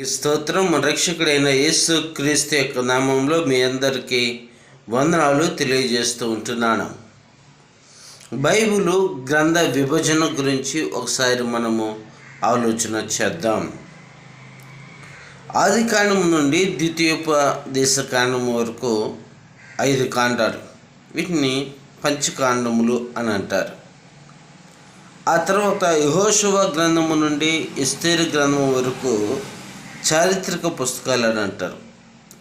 ఈ స్తోత్రం రక్షకుడైన యేసు క్రీస్తు యొక్క నామంలో మీ అందరికీ వందనాలు తెలియజేస్తూ ఉంటున్నాను. బైబిలు గ్రంథ విభజన గురించి ఒకసారి మనము ఆలోచన చేద్దాం. ఆది కాండం నుండి ద్వితీయోపదేశ కాండం వరకు ఐదు కాండాలు. వీటిని పంచకాండములు అని అంటారు. ఆ తర్వాత యహోశువ గ్రంథము నుండి ఇస్తేరు గ్రంథం వరకు చారిత్రక పుస్తకాలు అని అంటారు.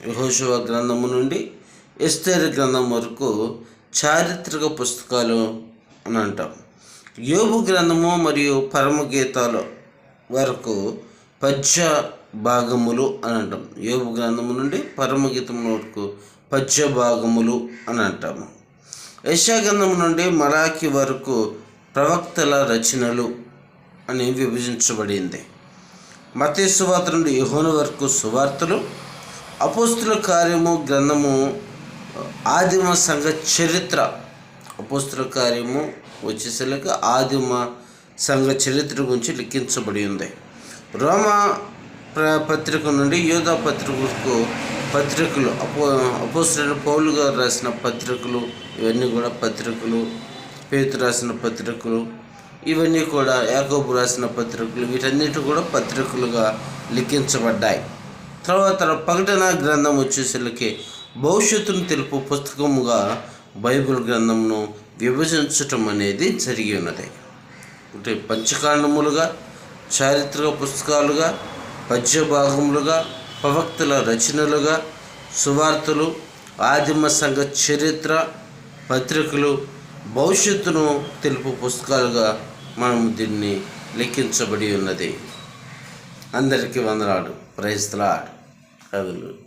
యహోశివ గ్రంథము నుండి ఎస్తేరు గ్రంథం వరకు చారిత్రక పుస్తకాలు అని అంటాం. యోగు గ్రంథము మరియు పరమగీతాలు వరకు పద్య భాగములు అని అంటాం. యోగు గ్రంథము నుండి పరమగీతం వరకు పద్య భాగములు అని అంటాము యశాగ్రంథం నుండి మరాకి వరకు ప్రవక్తల రచనలు అని విభజించబడింది. మతే సువార్త నుండి యుహోన వరకు సువార్తలు అపోస్తుల కార్యము గ్రంథము ఆదిమ సంఘ చరిత్ర. అపోస్తుల కార్యము వచ్చేసరికి ఆదిమ సంఘ చరిత్ర గురించి లిఖించబడి ఉంది. రోమా ప్ర పత్రిక నుండి యోధా పత్రికకు పత్రికలు అపో అపోస్తులు పౌలు గారు రాసిన పత్రికలు ఇవన్నీ కూడా పత్రికలు పేతు రాసిన పత్రికలు ఇవన్నీ కూడా యాకోబు రాసిన పత్రికలు వీటన్నిటి కూడా పత్రికలుగా లిఖించబడ్డాయి. తర్వాత ప్రకటన గ్రంథం వచ్చేసరికి భవిష్యత్తును తెలుపు పుస్తకముగా బైబిల్ గ్రంథంను విభజించటం అనేది జరిగి ఉన్నది. అంటే పంచకాండములుగా చారిత్రక పుస్తకాలుగా పద్య భాగములుగా ప్రవక్తల రచనలుగా సువార్తలు ఆదిమ సంఘ చరిత్ర పత్రికలు భవిష్యత్తును తెలుపు పుస్తకాలుగా మనము దీన్ని లెక్కించబడి ఉన్నది. అందరికీ వందనాలు. ప్రైజ్లాడ్ కథలు